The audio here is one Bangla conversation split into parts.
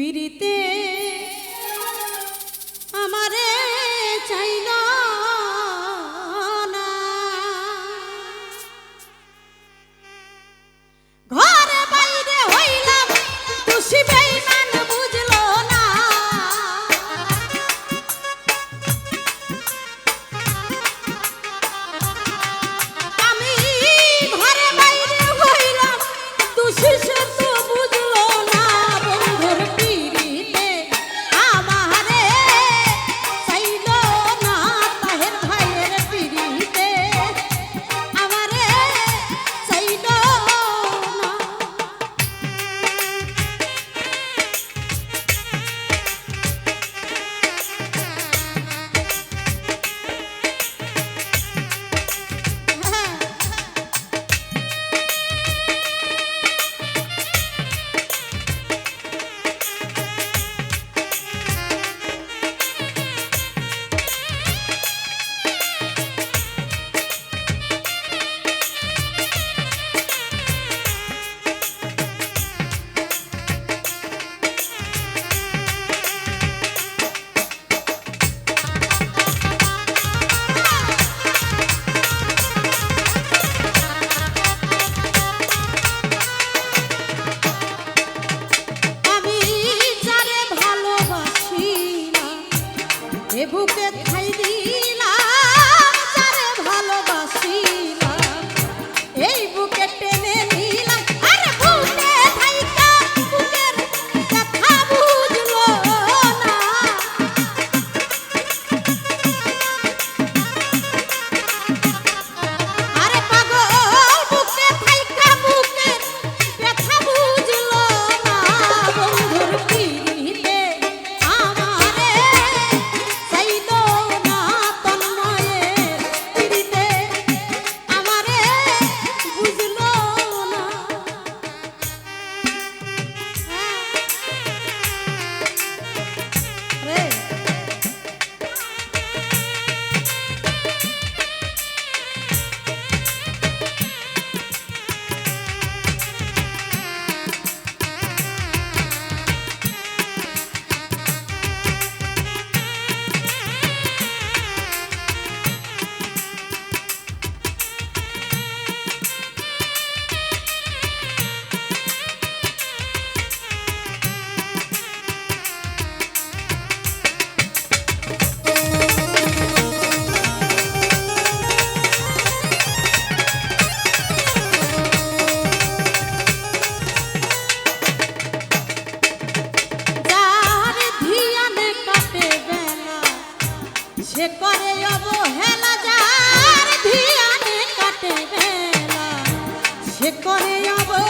পিড়িতে সে করে আবার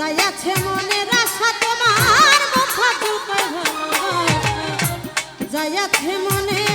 যাইয়াছে মনের আশা তোমার মুখ যাইয়াছে মনের